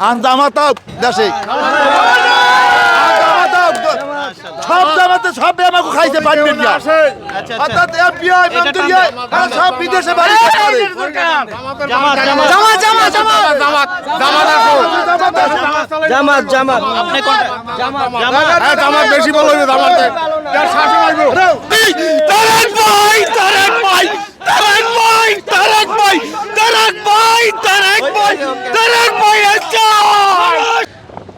আর জামাতা দেশে সব জামাতে সব আমাকে খাইতে পারবেন না আচ্ছা আচ্ছা অর্থাৎ এফবিআই এটা মন্ত্রী সব বিদেশে বাড়ি করে জামাত জামাত জামাত জামাত জামাত জামাত জামাত জামাত আপনি কোনটা জামাত হ্যাঁ, জামাত বেশি বলো জামাতে তারেক ভাই তারেক ভাই তারেক ভাই ভাই ভাই ভাই ভাই আচ্ছা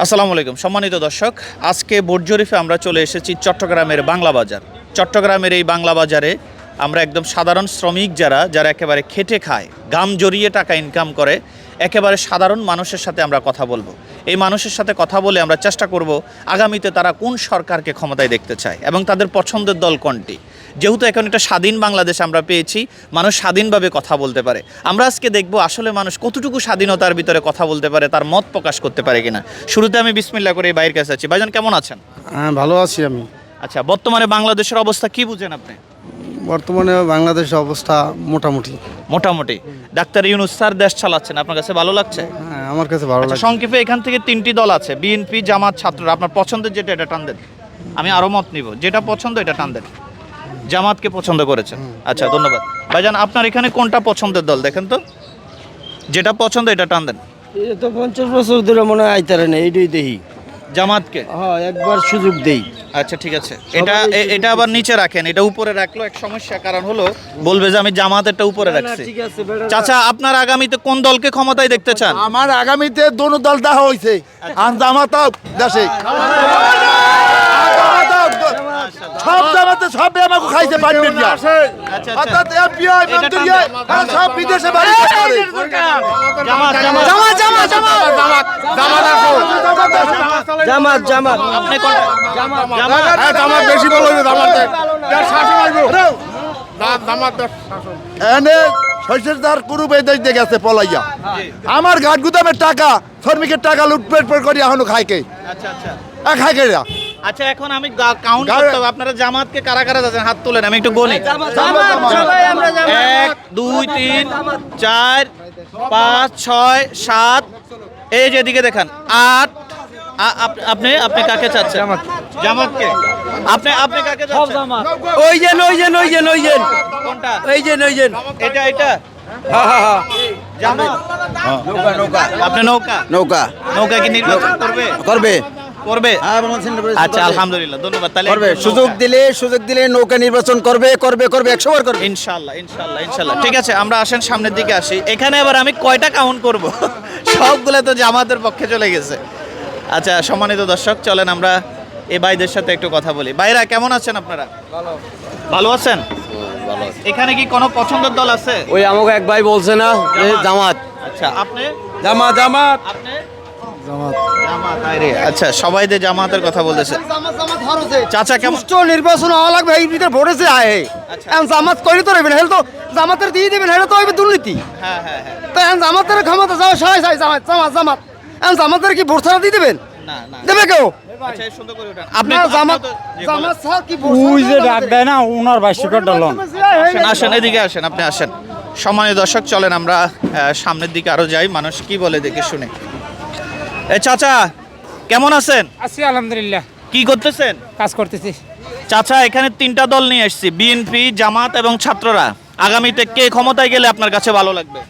আসসালামু আলাইকুম, সম্মানিত দর্শক, আজকে বোটজরিফে আমরা চলে এসেছি চট্টগ্রামের বাংলা বাজার। চট্টগ্রামের এই বাংলা বাজারে আমরা একদম সাধারণ শ্রমিক যারা যারা একেবারে খেটে খায় গাম জড়িয়ে টাকা ইনকাম করে, একেবারে সাধারণ মানুষের সাথে আমরা কথা বলব। এই মানুষের সাথে কথা বলে আমরা চেষ্টা করব আগামীতে তারা কোন সরকারকে ক্ষমতায় দেখতে চায় এবং তাদের পছন্দের দল কোনটি। যেহেতু এখন একটা স্বাধীন বাংলাদেশ আমরা পেয়েছি মানুষ স্বাধীনভাবে কথা বলতে পারে। আমরা আজকে দেখব আসলে মানুষ কতটুকু স্বাধীনতার ভিতরে কথা বলতে পারে তার মত প্রকাশ করতে পারে কিনা। শুরুতে আমি বিসমিল্লা করে এই বাইরের কাছে আছি। ভাইজান কেমন আছেন? হ্যাঁ ভালো আছি আমি। আচ্ছা বর্তমানে বাংলাদেশের অবস্থা কি বুঝেন আপনি? বর্তমানে বাংলাদেশের অবস্থা মোটামুটি। মোটামুটি। ডাক্তার ইউনুস স্যার দেশ চালাচ্ছেন আপনার কাছে ভালো লাগছে? হ্যাঁ আমার কাছে ভালো লাগছে। সংক্ষেপে এখান থেকে তিনটি দল আছে বিএনপি জামাত ছাত্ররা আপনার পছন্দের যেটা এটা টান দেন। আমি আরও মত নিব। যেটা পছন্দ এটা টান দেন। জামাতকে পছন্দ করেছেন। আচ্ছা ধন্যবাদ। ভাইজান আপনার এখানে কোনটা পছন্দের দল দেখেন তো? যেটা পছন্দ এটা টান দেন। এটা তো পঞ্চাশ বছর ধরে মনে হয় আইতারে না এইটাই দেখি। জামাতকে হ্যাঁ একবার সুযোগ দেই আচ্ছা ঠিক আছে এটা এটা আবার নিচে রাখেন এটা উপরে রাখল এক সমস্যা কারণ হলো বলবে যে আমি জামাতেরটা উপরে রাখছি ঠিক আছে বেটা চাচা আপনার আগামীতে কোন দলকে ক্ষমতায় দেখতে চান আমার আগামীতে দোনো দল দেখা হয়েছে আর জামাতা দেশে সব জামাতে সব আমাকে খাইতে পারবেন না আচ্ছা আচ্ছা অর্থাৎ এফবিআই মন্ত্রী সব বিদেশে বাড়ি করে জামাত জামাত জামাত জামাত জামাত জামাত জামাত আপনি কোনটা জামাত জামাত হ্যাঁ, জামাত। বেশি বলো এনে শস্যের দার বেঁধে দিয়ে গেছে পলাইয়া। আমার ঘাট গুদামের টাকা শ্রমিকের টাকা লুটপেট করে এখনও খাইকে। আচ্ছা আচ্ছা। এক খাইকে না আচ্ছা এখন আমি কাউন্ট করতে হবে। আপনারা জামাতকে কারা কারা যাচ্ছেন? হাত তোলেন আমি একটু জামাত আমরা জামাত এক দুই তিন চার পাঁচ ছয় সাত। এই যে এদিকে দেখান। আট। আপ- আপনি আপনি কাকে চাচ্ছেন? জামাতকে। আপনি আপনি কাকে চাচ্ছেন? ওই যে ওই যে ওই যে ওই যে। কোনটা? ওই যে ওই যে। এটা এটা? জামাত। নৌকা নৌকা। আপনি নৌকা? নৌকা। নৌকা কি নির্বাচন করবে? করবে। করবে? হ্যাঁ, আচ্ছা আলহামদুলিল্লাহ ধন্যবাদ। তাহলে করবে। সুযোগ দিলে সুযোগ দিলে নৌকা নির্বাচন করবে করবে করবে একশো বার করবে। ইনশাল্লাহ ইনশাল্লাহ ইনশাল্লাহ ঠিক আছে আমরা আসেন সামনের দিকে আসি। এখানে আবার আমি কয়টা কাউন্ট করব? সবগুলো তো জামাতের পক্ষে চলে গেছে। আচ্ছা সম্মানিত দর্শক চলেন আমরা এই ভাইদের সাথে একটু কথা বলি। ভাইরা কেমন আছেন আপনারা? ভালো। আছেন? এখানে কি কোনো পছন্দের দল আছে? ওই আমাকে এক ভাই বলছে না জামাত। আচ্ছা আপনি? জামাত জামাত। আপনি? আচ্ছা সবাই জামাতের কথা বলতেছে। চাচা কেমন? নির্বাচন হওয়া লাগবে এই ভিতরে ভোটেছে আয়। আচ্ছা। এখন জামাত করে তো রইবেন হেল তো জামাতের দিয়ে দিবেন হেলে তো হইবে দুর্নীতি। হ্যাঁ হ্যাঁ হ্যাঁ। তো এখন জামাতের ক্ষমতা যাওয়া সহায় সহায় জামাত এখন জামাতের কি ভোট ছাড়া দিয়ে দিবেন? দেবে কেউ? আচ্ছা আসেন এদিকে আসেন আপনি আসেন। সম্মানীয় দর্শক চলেন আমরা সামনের দিকে আরও যাই মানুষ কি বলে দেখে শুনে। এ চাচা কেমন আছেন? আছি আলহামদুলিল্লাহ। কি করতেছেন? কাজ করতেছি। চাচা এখানে তিনটা দল নিয়ে এসেছি বিএনপি জামাত এবং ছাত্ররা। আগামীতে কে ক্ষমতায় গেলে আপনার কাছে ভালো লাগবে?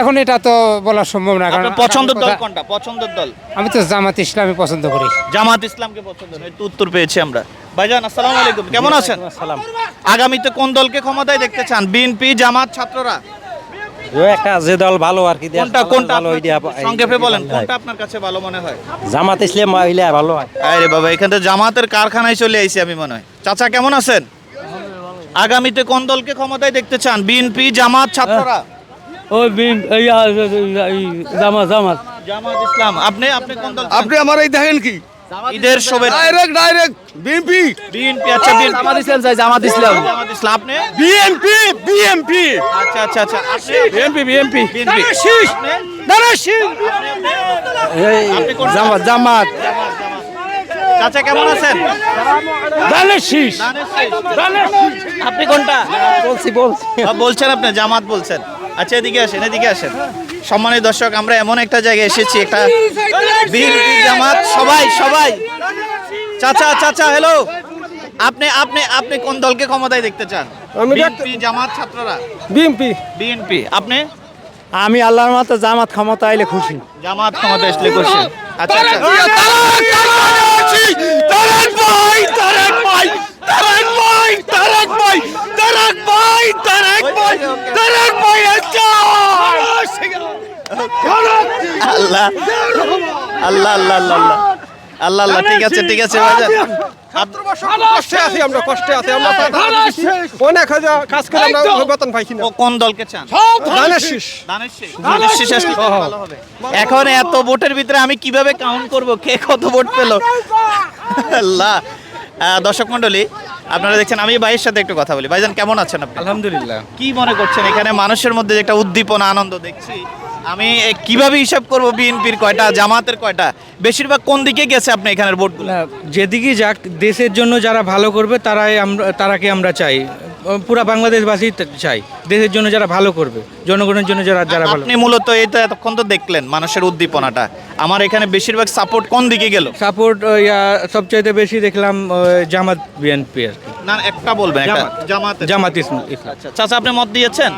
এখন এটা তো বলা সম্ভব না কারণ পছন্দের দল কোনটা? পছন্দের দল? আমি তো জামাত ইসলামী পছন্দ করি। জামাত ইসলামকে পছন্দ এই তো উত্তর পেয়েছি আমরা। ভাইজান আসসালামু আলাইকুম কেমন আছেন? সালাম আগামীতে কোন দলকে ক্ষমতায় দেখতে চান? বিএনপি জামাত ছাত্ররা? একটা যে দল ভালো আর কি কোনটা কোনটা ভালো আপনার- সংক্ষেপে বলেন কোনটা আপনার কাছে ভালো মনে হয়? জামাত ইসলাম হইলে ভালো হয়। আরে বাবা এখানে তো জামাতের কারখানায় চলে আইছি আমি মনে হয়। চাচা কেমন আছেন? আগামীতে কোন দলকে ক্ষমতায় দেখতে চান? বিএনপি জামাত ছাত্ররা? ওই জামাত জামাত। জামাত ইসলাম আপনি আপনি কোন দল আপনি আমার এই দেখেন কি? ঈদের শোভে ডাইরেক্ট ডাইরেক্ট বিএনপি বিএনপি আচ্ছা বিএনপি জামাত ইসলাম চাই জামাত ইসলাম জামাত ইসলাম আপনি? বিএনপি বিএনপি আচ্ছা আচ্ছা আচ্ছা আপনি? বিএনপি বিএনপি বিএনপি আপনি? কোন জামাত জামাত। চাচা কেমন আছেন? ধানের শীষ। আপনি কোনটা? বলছি বলছি। বলছেন আপনি জামাত বলছেন। আচ্ছা এদিকে আসেন এদিকে আসেন। সম্মানিত দর্শক আমরা এমন একটা জায়গায় এসেছি একটা বিএনপি জামাত। সবাই সবাই। চাচা চাচা হ্যালো আপনি আপনি আপনি কোন দলকে ক্ষমতায় দেখতে চান? আমি বিএনপি জামাত ছাত্ররা? BMP BNP. আপনি? আমি আল্লাহর মতো জামাত ক্ষমতা আইলে খুশি। জামাত ক্ষমতা আসলে খুশি। আচ্ছা আচ্ছা। তারেক ভাই তারেক ভাই তারেক ভাই তারেক ভাই তারেক ভাই আল্লাহ আল্লাহ আল্লাহ আল্লাহ আল্লাহ। আল্লাহ ঠিক আছে ঠিক আছে ভাইজান। কষ্টে আছি আমরা কষ্টে আছি আমরা অনেক হাজার কাজ করে আমরা বেতন পাইছি না। ও- কোন দলকে চান? ধানের শীষ। ধানের শীষ। আসলে ভালো হবে। এখন এত ভোটের ভিতরে আমি কীভাবে কাউন্ট করব? কে কত ভোট পেল? আল্লাহ। দর্শক মন্ডলী আপনারা দেখছেন আমি ভাইয়ের সাথে একটু কথা বলি। ভাইজান কেমন আছেন আপনি? আলহামদুলিল্লাহ। কি মনে করছেন এখানে? মানুষের মধ্যে একটা উদ্দীপনা আনন্দ দেখছি। আমি কীভাবে হিসাব করব বিএনপির কয়টা জামাতের কয়টা? বেশিরভাগ কোন দিকে গেছে আপনি এখানের ভোটগুলো? যেদিকে যাক দেশের জন্য যারা ভালো করবে তারাই আমরা তারাকে আমরা চাই। পুরা বাংলাদেশবাসী চাই দেশের জন্য যারা ভালো করবে জনগণের জন্য যারা যারা ভালো আপনি মূলত এটা এতক্ষণ তো দেখলেন মানুষের উদ্দীপনাটা। আমার এখানে বেশিরভাগ সাপোর্ট কোন দিকে গেল? সাপোর্ট সবচাইতে বেশি দেখলাম জামাত বিএনপি আর কি। না একটা বলবেন জামাত। জামাত। ইসলাম। আচ্ছা চাচা আপনি মত দিয়েছেন?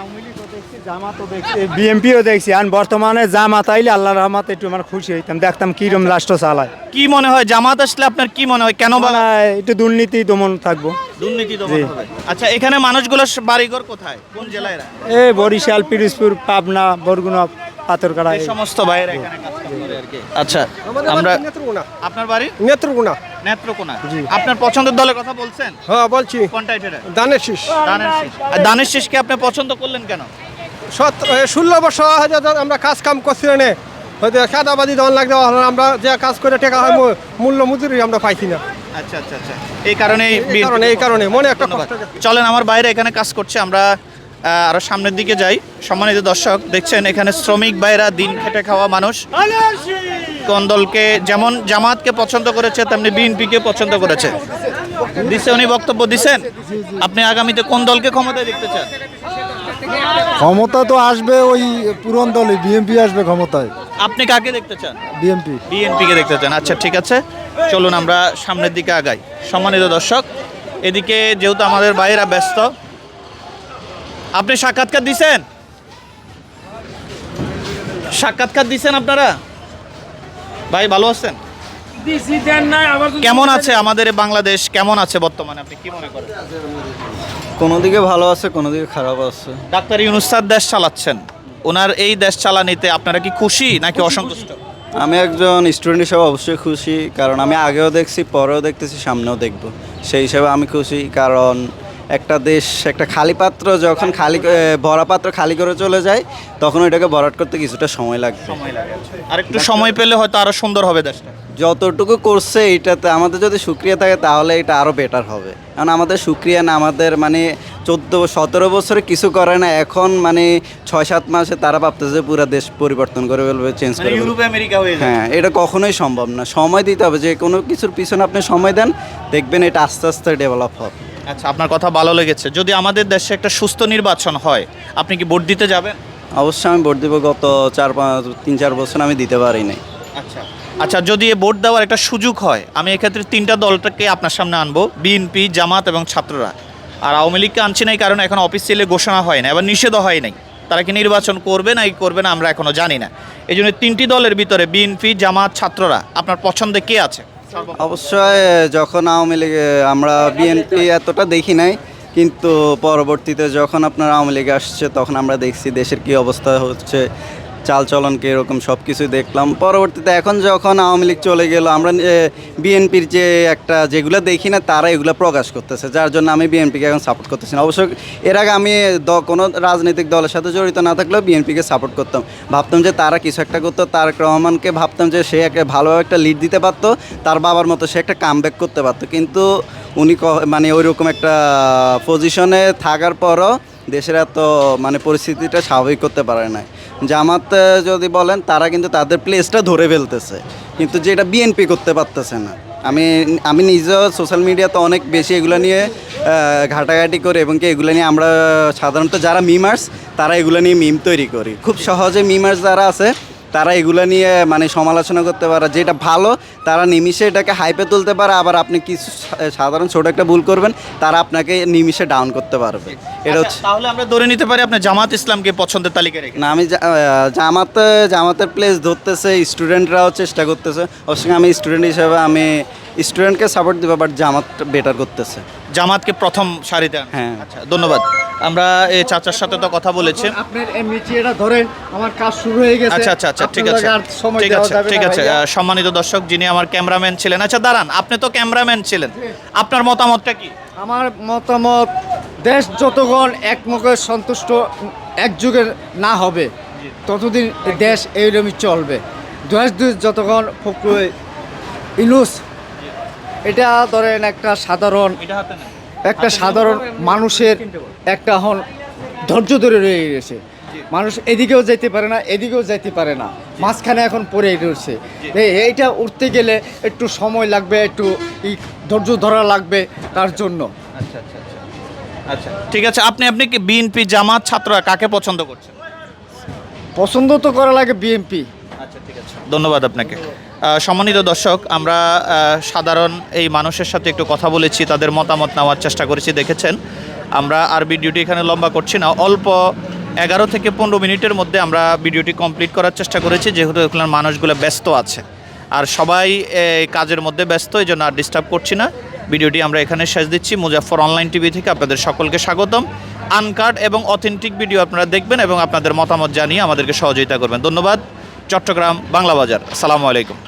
বিএমপিও দেখছি। আর বর্তমানে জামাত আইলে আল্লাহর রহমতে একটু আমার খুশি হইতাম। দেখতাম কিরম রাষ্ট্র চালায়। কি মনে হয় জামাত আসলে আপনার কি মনে হয়? কেন মানে একটু দুর্নীতি দমন থাকব। দুর্নীতি দমন হবে। আচ্ছা এখানে মানুষগুলো বাড়িঘর কোথায়? কোন জেলায়? এ বরিশাল পিরিজপুর পাবনা বরগুনা পাথরকাড়া সমস্ত বাইরে এখানে কাজ করে আর কি। আচ্ছা আমরা নেত্রকোনা। আপনার বাড়ি? নেত্রকোনা। নেত্রকোনা। আপনার পছন্দের দলের কথা বলছেন? হ্যাঁ বলছি। কোনটা এটা? ধানের শীষ। দানের শীষ। আর দানের শীষকে আপনি পছন্দ করলেন কেন? ষোলো বছর হাজার আমরা কাজ কাম করছি না। হয়তো সাদাবাদি দল লাগবে আমরা যে কাজ করে টাকা হয় মূল্য মজুরি আমরা পাইছি না। আচ্ছা আচ্ছা আচ্ছা। এই কারণে এই কারণে মনে একটা। চলেন আমার বাইরে এখানে কাজ করছে আমরা আহ, আরও সামনের দিকে যাই। সম্মানিত দর্শক দেখছেন এখানে শ্রমিক ভাইরা দিন খেটে খাওয়া মানুষ। কোন দলকে যেমন জামাতকে পছন্দ করেছে তেমনি বিএনপিকে পছন্দ করেছে। দিছে উনি বক্তব্য দিছেন? আপনি আগামীতে কোন দলকে ক্ষমতায় দেখতে চান? ক্ষমতা তো আসবে ওই পুরন দলে বিএমপি আসবে ক্ষমতায়। আপনি কাকে দেখতে চান? বিএমপি বিএনপিকে দেখতে চান। আচ্ছা ঠিক আছে। চলুন আমরা সামনের দিকে আগাই। সম্মানিত দর্শক এদিকে যেহেতু আমাদের ভাইয়েরা ব্যস্ত আপনি সাক্ষাৎকার দিছেন? সাক্ষাৎকার দিছেন আপনারা? ভাই ভালো আছেন? কেমন আছে আমাদের বাংলাদেশ? কেমন আছে বর্তমানে আপনি কি মনে করেন? কোনো দিকে ভালো আছে কোনো দিকে খারাপ আছে। ডাক্তার ইউনুস স্যার দেশ চালাচ্ছেন। ওনার এই দেশ চালানিতে আপনারা কি খুশি নাকি অসন্তুষ্ট? আমি একজন স্টুডেন্ট হিসেবে অবশ্যই খুশি কারণ আমি আগেও দেখছি পরেও দেখতেছি সামনেও দেখব। সেই হিসেবে আমি খুশি কারণ একটা দেশ একটা খালি পাত্র যখন খালি ভরা পাত্র খালি করে চলে যায় তখন ওইটাকে ভরাট করতে কিছুটা সময় লাগবে। আর একটু সময় পেলে হয়তো আরও সুন্দর হবে দেশটা। যতটুকু করছে এটাতে আমাদের যদি সুক্রিয়া থাকে তাহলে এটা আরও বেটার হবে। কারণ আমাদের সুক্রিয়া না আমাদের মানে চোদ্দ সতেরো বছরে কিছু করে না এখন মানে ছয় সাত মাসে তারা ভাবতেছে পুরো দেশ পরিবর্তন করে ফেলবে চেঞ্জ মানে করে ইউরোপ আমেরিকা হয়ে হ্যাঁ এটা কখনোই সম্ভব না। সময় দিতে হবে যে কোনো কিছুর পিছনে আপনি সময় দেন দেখবেন এটা আস্তে আস্তে ডেভেলপ হবে। আচ্ছা আপনার কথা ভালো লেগেছে। যদি আমাদের দেশে একটা সুস্থ নির্বাচন হয় আপনি কি ভোট দিতে যাবেন? অবশ্যই আমি ভোট দিব গত চার পাঁচ তিন চার বছর আমি দিতে পারি নাই আচ্ছা। আচ্ছা যদি এ ভোট দেওয়ার একটা সুযোগ হয়, আমি এক্ষেত্রে তিনটা দলটাকে আপনার সামনে আনব, বিএনপি, জামাত এবং ছাত্ররা। আর আওয়ামী লীগকে আনছি নাই কারণ এখন অফিসিয়ালি ঘোষণা হয় না এবার নিষেধও হয় নাই। তারা কি নির্বাচন করবে না করবে না, আমরা এখনও জানি না। এই জন্য তিনটি দলের ভিতরে বিএনপি, জামাত, ছাত্ররা, আপনার পছন্দে কে আছে? অবশ্যই যখন আওয়ামী লীগ আমরা বিএনপি এতটা দেখি নাই, কিন্তু পরবর্তীতে যখন আপনার আওয়ামী লীগ আসছে, তখন আমরা দেখছি দেশের কি অবস্থা হচ্ছে। চালচলন কীরকম সব কিছু দেখলাম। পরবর্তীতে এখন যখন আওয়ামী লীগ চলে গেল, আমরা বিএনপির যে একটা যেগুলো দেখি না, তারা এগুলো প্রকাশ করতেছে। যার জন্য আমি বিএনপিকে এখন সাপোর্ট করতেছি না। অবশ্য এর আগে আমি কোনো রাজনৈতিক দলের সাথে জড়িত না থাকলেও বিএনপিকে সাপোর্ট করতাম। ভাবতাম যে তারা কিছু একটা করতো, তারেক রহমানকে ভাবতাম যে সে একটা ভালো একটা লিড দিতে পারতো, তার বাবার মতো সে একটা কামব্যাক করতে পারতো। কিন্তু উনি মানে ওই রকম একটা পজিশনে থাকার পরও দেশের এত মানে পরিস্থিতিটা স্বাভাবিক করতে পারে না জামাত যদি বলেন, তারা কিন্তু তাদের প্লেসটা ধরে ফেলতেছে। কিন্তু যেটা বিএনপি করতে পারতেছে না। আমি আমি নিজেও সোশ্যাল মিডিয়াতে অনেক বেশি এগুলো নিয়ে ঘাটাঘাটি করি এবং কি এগুলো নিয়ে আমরা সাধারণত যারা মিমার্স তারা এগুলো নিয়ে মিম তৈরি করি। খুব সহজে মিমার্স যারা আছে তারা এগুলো নিয়ে মানে সমালোচনা করতে পারে যেটা ভালো তারা নিমিষে এটাকে হাইপে তুলতে পারে আবার আপনি কিছু সাধারণ ছোট একটা ভুল করবেন তারা আপনাকে নিমিষে ডাউন করতে পারবে। এটা হচ্ছে আচ্ছা, তাহলে আমরা ধরে নিতে পারি আপনি জামাত ইসলামকে পছন্দের তালিকায় রেখে না আমি জামাতে জামাতের প্লেস ধরতেছে স্টুডেন্টরাও চেষ্টা করতেছে। অবশ্যই আমি স্টুডেন্ট হিসেবে আমি স্টুডেন্টকে সাপোর্ট দিব বাট জামাত বেটার করতেছে। জামাতকে প্রথম সারিতে। হ্যাঁ। আচ্ছা ধন্যবাদ। আমরা এই চাচার সাথে তো কথা বলেছি। আপনার এমনিটি এটা ধরেন আমার কাজ শুরু হয়ে গেছে। আচ্ছা আচ্ছা আচ্ছা ঠিক আছে। ঠিক আছে ঠিক আছে। সম্মানিত দর্শক যিনি আমার ক্যামেরাম্যান ছিলেন। আচ্ছা দাঁড়ান আপনি তো ক্যামেরাম্যান ছিলেন। আপনার মতামতটা কি? আমার মতামত দেশ যতক্ষণ একমুখে সন্তুষ্ট এক যুগের না হবে ততদিন দেশ এইরকমই চলবে। দেশ যতক্ষণ ফকরু ইনুস এটা ধরেন একটা সাধারণ এটা হাতে। একটা সাধারণ মানুষের একটা হন ধৈর্য ধরে রয়ে গেছে। মানুষ এদিকেও যেতে পারে না এদিকেও যেতে পারে না। মাঝখানে এখন পড়ে রয়েছে। এইটা উঠতে গেলে একটু সময় লাগবে একটু ধৈর্য ধরা লাগবে তার জন্য। আচ্ছা ঠিক আছে। আপনি আপনি কি বিএনপি জামাত ছাত্ররা কাকে পছন্দ করছেন? পছন্দ তো করা লাগে বিএমপি আচ্ছা ঠিক আছে। ধন্যবাদ আপনাকে। সম্মানিত দর্শক, আমরা সাধারণ এই মানুষের সাথে একটু কথা বলেছি, তাদের মতামত নেওয়ার চেষ্টা করেছি, দেখেছেন? আমরা আর ভিডিওটি এখানে লম্বা করছি না, অল্প এগারো থেকে পনেরো মিনিটের মধ্যে আমরা ভিডিওটি কমপ্লিট করার চেষ্টা করেছি, যেহেতু এখানে মানুষগুলো ব্যস্ত আছে। আর সবাই কাজের মধ্যে ব্যস্ত, এই জন্য আর ডিস্টার্ব করছি না। ভিডিওটি আমরা এখানে শেষ দিচ্ছি মুজাফর অনলাইন টিভি থেকে আপনাদের সকলকে স্বাগতম। আনকার্ড এবং অথেন্টিক ভিডিও আপনারা দেখবেন এবং আপনাদের মতামত জানিয়ে আমাদেরকে সহযোগিতা করবেন। ধন্যবাদ। চট্টগ্রাম বাংলা বাজার। আসসালামু আলাইকুম।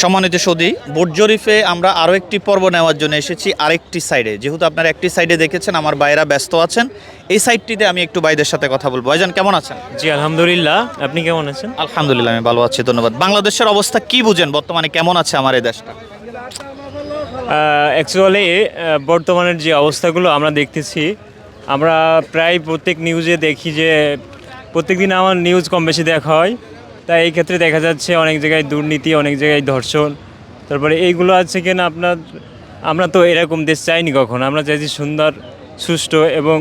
সম্মানিত সৌদি বোট জরিফে আমরা আরও একটি পর্ব নেওয়ার জন্য এসেছি আরেকটি সাইডে। যেহেতু আপনারা একটি সাইডে দেখেছেন আমার বাইরা ব্যস্ত আছেন এই সাইডটিতে আমি একটু বাইদের সাথে কথা বলব। ভাইজান কেমন আছেন? জি আলহামদুলিল্লাহ। আপনি কেমন আছেন? আলহামদুলিল্লাহ আমি ভালো আছি ধন্যবাদ। বাংলাদেশের অবস্থা কি বুঝেন? বর্তমানে কেমন আছে আমার এই দেশটা? অ্যাকচুয়ালি বর্তমানের যে অবস্থাগুলো আমরা দেখতেছি আমরা প্রায় প্রত্যেক নিউজে দেখি যে প্রত্যেকদিন আমার নিউজ কম বেশি দেখা হয়। তাই এই ক্ষেত্রে দেখা যাচ্ছে অনেক জায়গায় দুর্নীতি অনেক জায়গায় ধর্ষণ। তারপরে এইগুলো আছে কিনা আপনার আমরা তো এরকম দেশ চাইনি কখন। আমরা চাইছি সুন্দর সুষ্ঠু এবং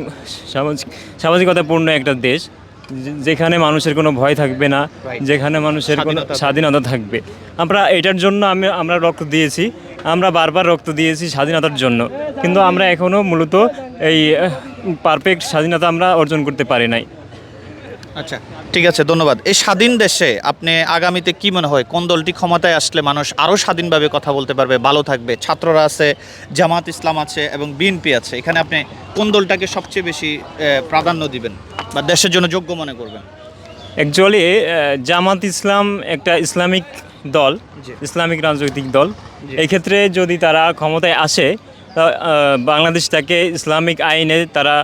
সামাজিক সামাজিকতাপূর্ণ একটা দেশ যেখানে মানুষের কোনো ভয় থাকবে না যেখানে মানুষের কোনো স্বাধীনতা স্বাধীনতা থাকবে। আমরা এটার জন্য আমি আমরা রক্ত দিয়েছি। আমরা বারবার রক্ত দিয়েছি স্বাধীনতার জন্য। কিন্তু আমরা এখনও মূলত এই পারফেক্ট স্বাধীনতা আমরা অর্জন করতে পারি নাই। আচ্ছা ঠিক আছে ধন্যবাদ। এই স্বাধীন দেশে আপনি আগামীতে কি মনে হয়? কোন দলটি ক্ষমতায় আসলে মানুষ আরও স্বাধীনভাবে কথা বলতে পারবে ভালো থাকবে? ছাত্ররা আছে জামাত ইসলাম আছে এবং বিএনপি আছে। এখানে আপনি কোন দলটাকে সবচেয়ে বেশি প্রাধান্য দিবেন বা দেশের জন্য যোগ্য মনে করবেন? অ্যাকচুয়ালি জামাত ইসলাম একটা ইসলামিক দল ইসলামিক রাজনৈতিক দল। এই ক্ষেত্রে যদি তারা ক্ষমতায় আসে বাংলাদেশ বাংলাদেশটাকে ইসলামিক আইনে তারা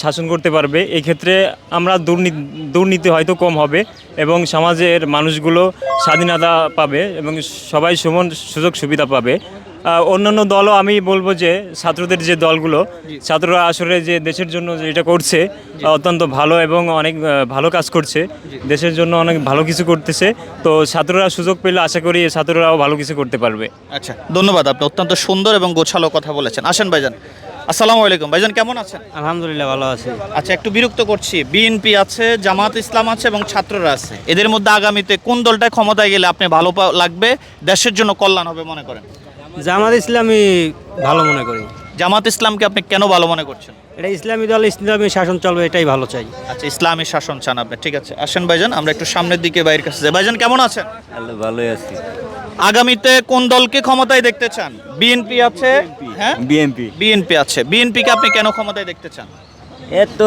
শাসন করতে পারবে। এই ক্ষেত্রে আমরা দুর্নীতি দুর্নীতি হয়তো কম হবে এবং সমাজের মানুষগুলো স্বাধীনতা পাবে এবং সবাই সমান সুযোগ সুবিধা পাবে। অন্যান্য দলও আমি বলব যে ছাত্রদের যে দলগুলো ছাত্ররা আসলে যে দেশের জন্য যেটা করছে অত্যন্ত ভালো এবং অনেক ভালো কাজ করছে। দেশের জন্য অনেক ভালো কিছু করতেছে। তো ছাত্ররা সুযোগ পেলে আশা করি ছাত্ররাও ভালো কিছু করতে পারবে। আচ্ছা ধন্যবাদ। আপনি অত্যন্ত সুন্দর এবং গোছালো কথা বলেছেন। আসেন ভাইজান। আসসালামু আলাইকুম। ভাইজান কেমন আছেন? আলহামদুলিল্লাহ ভালো আছি। আচ্ছা একটু বিরক্ত করছি। বিএনপি আছে জামাত ইসলাম আছে এবং ছাত্ররা আছে। এদের মধ্যে আগামীতে কোন দলটা ক্ষমতায় গেলে আপনি ভালো পা- লাগবে? দেশের জন্য কল্যাণ হবে মনে করেন? জামাত ইসলামই ভালো মনে করি। জামাত ইসলামকে আপনি কেন ভালো মনে করছেন? এটা ইসলামী দল ইসলামী শাসন চলবে এটাই ভালো চাই। আচ্ছা ইসলামী শাসন চান আপনি ঠিক আছে। আসেন ভাইজান আমরা একটু সামনের দিকে বাইরের কাছে যাই। ভাইজান কেমন আছেন? ভালোই আছি। আগামীতে কোন দলকে ক্ষমতায় দেখতে চান? বিএনপি আছে হ্যাঁ? বিএনপি। বিএনপি আছে। বিএনপিকে আপনি কেন ক্ষমতায় দেখতে চান? এত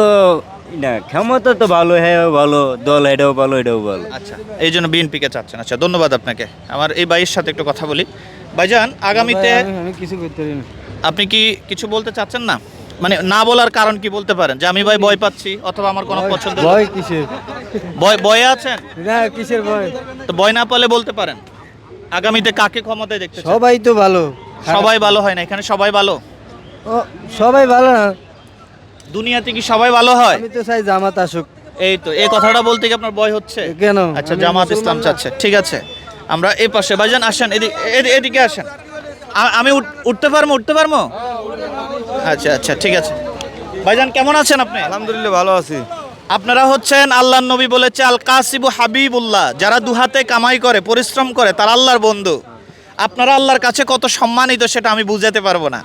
না ক্ষমতা তো ভালো হ্যাঁ ভালো দল এটাও ভালো এটাও ভালো। আচ্ছা এই জন্য বিএনপিকে চাচ্ছেন। আচ্ছা ধন্যবাদ আপনাকে। আমার এই ভাইয়ের সাথে একটু কথা বলি। ভাইজান আগামীতে আমি কিছু করতে পারি না। আপনি কি কিছু বলতে চাচ্ছেন না? মানে না বলার কারণ কি বলতে পারেন? যে আমি ভাই ভয় পাচ্ছি অথবা আমার কোনো পছন্দ ভয় কিসের? ভয় ভয়ে আছেন? না কিসের ভয়? তো ভয় না পালে বলতে পারেন। আগামীতে কাকে ক্ষমতায় দেখতে চান? সবাই তো ভালো। সবাই ভালো হয় না? এখানে সবাই ভালো? ও সবাই ভালো না। দুনিয়াতে কি সবাই ভালো হয়? আমি তো চাই জামাত আসুক। এই তো এই কথাটা বলতে কি আপনার ভয় হচ্ছে? কেন? আচ্ছা আমি জামাত মুসলমান ইসলাম না। চাচ্ছে। ঠিক আছে। আমরা এই পাশে ভাইজান আসেন এদিকে এদি- এদিকে আসেন। আ- আমি উঠ- উঠতে পারব উঠতে পারব? আচ্ছা আচ্ছা ঠিক আছে। ভাইজান কেমন আছেন আপনি? আলহামদুলিল্লাহ ভালো আছি। আপনারা হচ্ছেন আল্লাহর নবী বলেছে আল কাসিবু হাবিবুল্লাহ। যারা দুহাতে কামাই করে পরিশ্রম করে তারা আল্লাহর বন্ধু। আপনারা আল্লাহর কাছে কত সম্মানিত সেটা আমি বুঝাতে পারব না।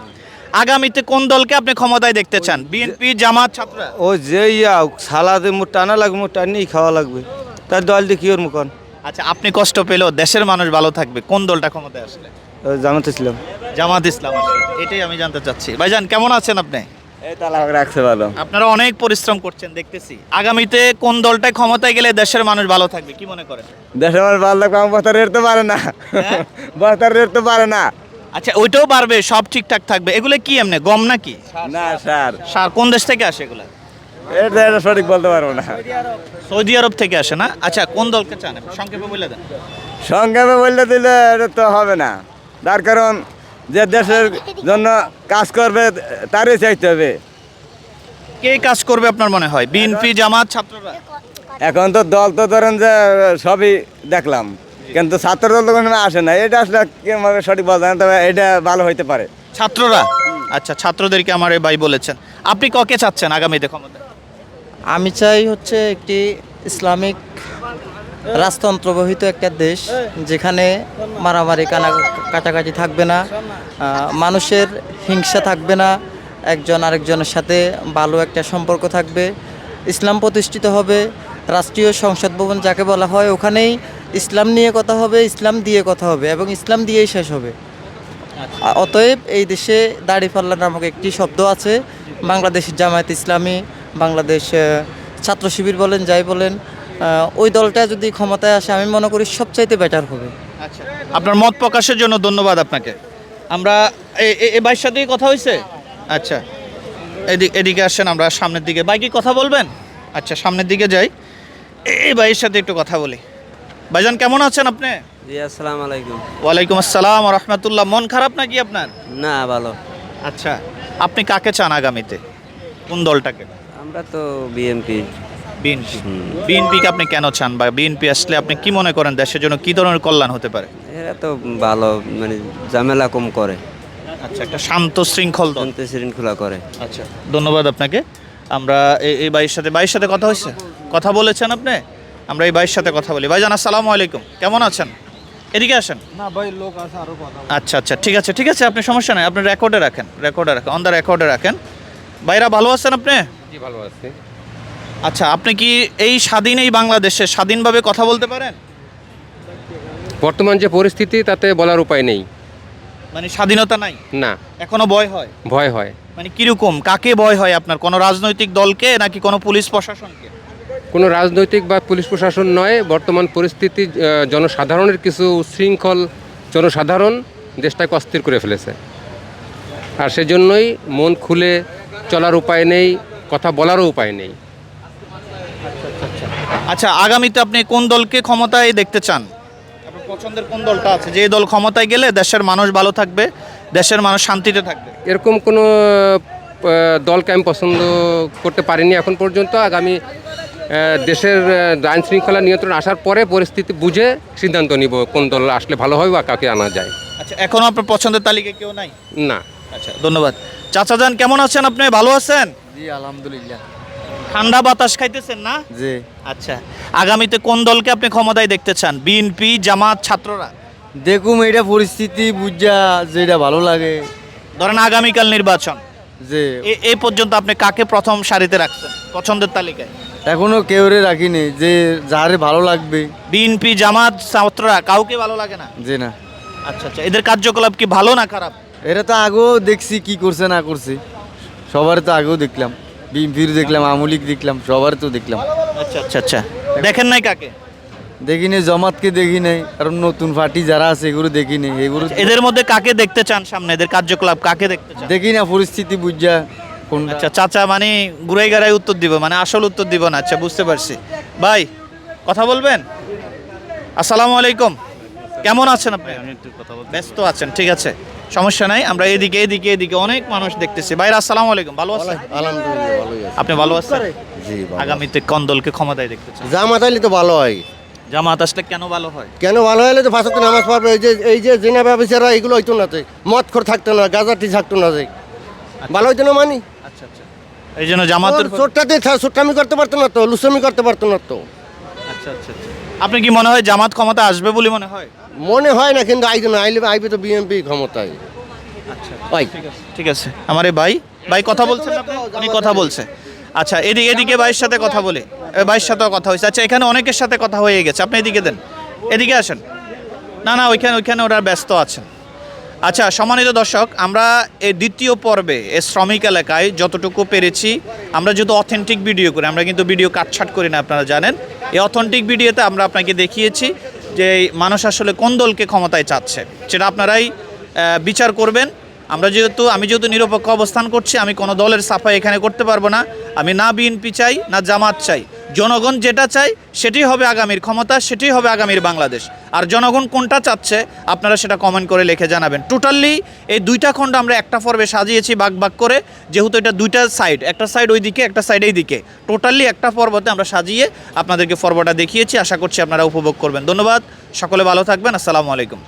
আগামীতে কোন দলকে আপনি ক্ষমতায় দেখতে চান? বিএনপি জামাত ছাত্ররা? ও যে ইয়া সালাদে মুখ টানা লাগবে মুখ টানিয়েই খাওয়া লাগবে। তার দল দিয়ে কি ওর মুখন আচ্ছা আপনি কষ্ট পেলেও দেশের মানুষ ভালো থাকবে। কোন দলটা ক্ষমতায় আসলে? জামাতে ছিলাম জামাত ইসলাম এটাই আমি জানতে চাচ্ছি। ভাইজান কেমন আছেন আপনি? আপনারা অনেক পরিশ্রম করছেন দেখতেছি। আগামীতে কোন দলটায় ক্ষমতায় গেলে দেশের মানুষ ভালো থাকবে কি মনে করেন? দেশের আমার ভালো লাগবে আমার বস্তার রেট তো পারে না। হ্যাঁ? বস্তার রেট তো পারে না। আচ্ছা ওইটাও বাড়বে সব ঠিকঠাক থাকবে। এগুলো কি এমনি গম নাকি? না স্যার সার কোন দেশ থেকে আসে এগুলা? এটা এটা সঠিক বলতে পারব না। সৌদি আরব থেকে আসে না? আচ্ছা কোন দলকে চান? সংক্ষেপে বলে দেন। সংক্ষেপে বললে দিলে এটা তো হবে না। তার কারণ যে দেশের জন্য কাজ করবে তারই চাইতে হবে। কে কাজ করবে আপনার মনে হয়? বিএনপি জামাত ছাত্ররা? এখন তো দল তো ধরেন যে সবই দেখলাম। কিন্তু ছাত্র দল তো কোনো আসে না। এটা আসলে কীভাবে সঠিক বলতে না তবে এটা ভালো হইতে পারে। ছাত্ররা? আচ্ছা ছাত্রদেরকে আমার এই ভাই বলেছেন। আপনি ককে চাচ্ছেন আগামীতে ক্ষমতা আমি চাই হচ্ছে একটি ইসলামিক রাজতন্ত্রবহিত একটা দেশ যেখানে মারামারি কানা কাটাকাটি থাকবে না মানুষের হিংসা থাকবে না একজন আরেকজনের সাথে ভালো একটা সম্পর্ক থাকবে। ইসলাম প্রতিষ্ঠিত হবে রাষ্ট্রীয় সংসদ ভবন যাকে বলা হয় ওখানেই ইসলাম নিয়ে কথা হবে ইসলাম দিয়ে কথা হবে এবং ইসলাম দিয়েই শেষ হবে। অতএব এই দেশে দাড়িপাল্লা নামক একটি শব্দ আছে। বাংলাদেশ জামায়াত ইসলামী বাংলাদেশ ছাত্র শিবির বলেন যাই বলেন ওই দলটা যদি ক্ষমতায় আসে আমি মনে করি সবচাইতে বেটার হবে। আচ্ছা। আপনার মত প্রকাশের জন্য ধন্যবাদ আপনাকে। আমরা এ- ভাইয়ের সাথেই কথা হয়েছে? আচ্ছা। এদিকে এদিকে আসেন আমরা সামনের দিকে। ভাই কি কথা বলবেন? আচ্ছা সামনের দিকে যাই। এই ভাইয়ের সাথে একটু কথা বলি। ভাইজান কেমন আছেন আপনি? জি আসসালামু আলাইকুম। ওয়ালাইকুম আসসালাম রহমতুল্লাহ। মন খারাপ নাকি আপনার? না ভালো। আচ্ছা। আপনি কাকে চান আগামীতে? কোন দলটাকে? আমরা তো বিএমপি বিএনপি। বিএনপিকে আপনি কেন চান বা বিএনপি আসলে আপনি কি মনে করেন দেশের জন্য কি ধরনের কল্যাণ হতে পারে? এরা তো ভালো মানে ঝামেলা কম করে। আচ্ছা একটা শান্ত শৃঙ্খল শান্তি শৃঙ্খলা করে। আচ্ছা ধন্যবাদ আপনাকে। আমরা এই এই ভাইয়ের সাথে ভাইয়ের সাথে কথা হয়েছে? কথা বলেছেন আপনি? আমরা এই ভাইয়ের সাথে কথা বলি। ভাইজান আসসালামু আলাইকুম। কেমন আছেন? এদিকে আসেন। না ভাই লোক আছে আরও কথা আচ্ছা আচ্ছা ঠিক আছে ঠিক আছে আপনি সমস্যা নাই। আপনি রেকর্ডে রাখেন রেকর্ডে রাখেন অন দ্য রেকর্ডে রাখেন। ভাইরা ভালো আছেন আপনি? জি ভালো আছে। আচ্ছা আপনি কি এই স্বাধীন এই বাংলাদেশে স্বাধীনভাবে কথা বলতে পারেন? বর্তমান যে পরিস্থিতি তাতে বলার উপায় নেই। মানে স্বাধীনতা নাই? না। এখনও ভয় হয়? ভয় হয়। মানে কীরকম কাকে ভয় হয় আপনার? কোনো রাজনৈতিক দলকে নাকি কোনো পুলিশ প্রশাসনকে? কোনো রাজনৈতিক বা পুলিশ প্রশাসন নয় বর্তমান পরিস্থিতি জনসাধারণের কিছু উচ্ছৃঙ্খল জনসাধারণ দেশটাকে অস্থির করে ফেলেছে। আর সেজন্যই মন খুলে চলার উপায় নেই কথা বলারও উপায় নেই। আচ্ছা আগামীতে আপনি কোন দলকে ক্ষমতায় দেখতে চান? আপনার পছন্দের কোন দলটা আছে? যে দল ক্ষমতায় গেলে দেশের মানুষ ভালো থাকবে দেশের মানুষ শান্তিতে থাকবে। এরকম কোনো দলকে আমি পছন্দ করতে পারিনি এখন পর্যন্ত। আগামী দেশের আইন শৃঙ্খলা নিয়ন্ত্রণ আসার পরে পরিস্থিতি বুঝে সিদ্ধান্ত নিব কোন দল আসলে ভালো হয় বা কাকে আনা যায়। আচ্ছা এখনও আপনার পছন্দের তালিকায় কেউ নাই? না। আচ্ছা ধন্যবাদ। চাচা যান কেমন আছেন আপনি? ভালো আছেন? জি আলহামদুলিল্লাহ। ঠান্ডা বাতাস খাইতেছেন না? জি। আচ্ছা আগামীতে কোন দলকে আপনি ক্ষমতায় দেখতে চান? বিএনপি জামাত ছাত্ররা? দেখুম এটা পরিস্থিতি বুঝা যেটা ভালো লাগে। ধরেন আগামীকাল নির্বাচন। যে এ- এই পর্যন্ত আপনি কাকে প্রথম সারিতে রাখছেন পছন্দের তালিকায়? এখনও কেউরে রাখিনি যে যারে ভালো লাগবে। বিএনপি জামাত ছাত্ররা কাউকে ভালো লাগে না? যে না। আচ্ছা আচ্ছা এদের কার্যকলাপ কি ভালো না খারাপ? এটা তো আগেও দেখছি কি করছে না করছে। সবার তো আগেও দেখলাম। বিএমপির দেখলাম আমলিক দেখলাম সবার তো দেখলাম। আচ্ছা আচ্ছা আচ্ছা। দেখেন নাই কাকে? দেখি নেই জমাতকে দেখি নেই কারণ নতুন পার্টি যারা আছে এগুলো দেখি নেই এগুলো এদের মধ্যে কাকে দেখতে চান সামনে? এদের কার্যকলাপ কাকে দেখতে চান? দেখি না পরিস্থিতি বুঝা কোন আচ্ছা চাচা মানে ঘুরাই গাড়াই উত্তর দিব মানে আসল উত্তর দিব না। আচ্ছা বুঝতে পারছি। ভাই কথা বলবেন? আসসালামু আলাইকুম। কেমন আছেন আপনি? ব্যস্ত আছেন ঠিক আছে। সমস্যা নাই। আমরা এদিকে এদিকে এদিকে অনেক মানুষ দেখতেছি। ভাইরা আসসালামু আলাইকুম। ভালো আছেন? আলহামদুলিল্লাহ ভালোই আছে। আপনি ভালো আছেন? জি আগামীতে কোন দলকে ক্ষমতায় দেখতে চান জামাত আইলে তো ভালো হয়। জামাত আসলে কেন ভালো হয়? কেন ভালো হলে তো ফাঁসতে নামাজ পড়বে। এই যে এই যে জেনা ব্যবসারা এগুলো হইতো না তো মদ খোর থাকতো না গাজাটি থাকতো না যে। ভালো হইতো না মানি? আচ্ছা আচ্ছা। এই জন্য জামাতের চোরটাতে চোরটামি করতে পারতো না তো লুসামি করতে পারতো না তো। আচ্ছা আচ্ছা আচ্ছা। আপনি কি মনে হয় জামাত ক্ষমতা আসবে বলে মনে হয়? মনে হয় না কিন্তু আইতো না আইলে আইবে তো বিএনপি ক্ষমতায়। ওই ঠিক আছে আমার এই ভাই ভাই কথা বলছেন আপনি? উনি কথা বলছে। আচ্ছা এদিকে এদিকে ভাইয়ের সাথে কথা বলে। এ, ভাইয়ের সাথেও কথা হয়েছে। আচ্ছা এখানে অনেকের সাথে কথা হয়ে গেছে। আপনি এদিকে দেন। এদিকে আসেন। না না ওইখানে ওইখানে ওরা ব্যস্ত আছেন। আচ্ছা সম্মানিত দর্শক আমরা এই দ্বিতীয় পর্বে এই শ্রমিক এলাকায় যতটুকু পেরেছি আমরা যেহেতু অথেন্টিক ভিডিও করি আমরা কিন্তু ভিডিও কাটছাট করি না আপনারা জানেন। এই অথেন্টিক ভিডিওতে আমরা আপনাকে দেখিয়েছি। যে মানুষ আসলে কোন দলকে ক্ষমতায় চাচ্ছে, সেটা আপনারাই বিচার করবেন। আমরা যেহেতু, আমি যেহেতু নিরপেক্ষ অবস্থান করছি, আমি কোনো দলের সাফাই এখানে করতে পারব না। আমি না বিএনপি চাই, না জামাত চাই। জনগণ যেটা চাই সেটি হবে আগামীর ক্ষমতা, সেটি হবে আগামীর বাংলাদেশ। আর জনগণ কোনটা চাচ্ছে, আপনারা সেটা কমেন্ট করে লিখে জানাবেন। টোটালি এই দুইটা খণ্ড আমরা একটা পর্বে সাজিয়েছি বাগ বাগ করে, যেহেতু এটা দুইটা সাইড একটা সাইড ওই দিকে একটা সাইড এই দিকে টোটালি একটা পর্বতে আমরা সাজিয়ে আপনাদেরকে পর্বটা দেখিয়েছি, আশা করছি আপনারা উপভোগ করবেন। ধন্যবাদ, সকলে ভালো থাকবেন, আসসালামু আলাইকুম।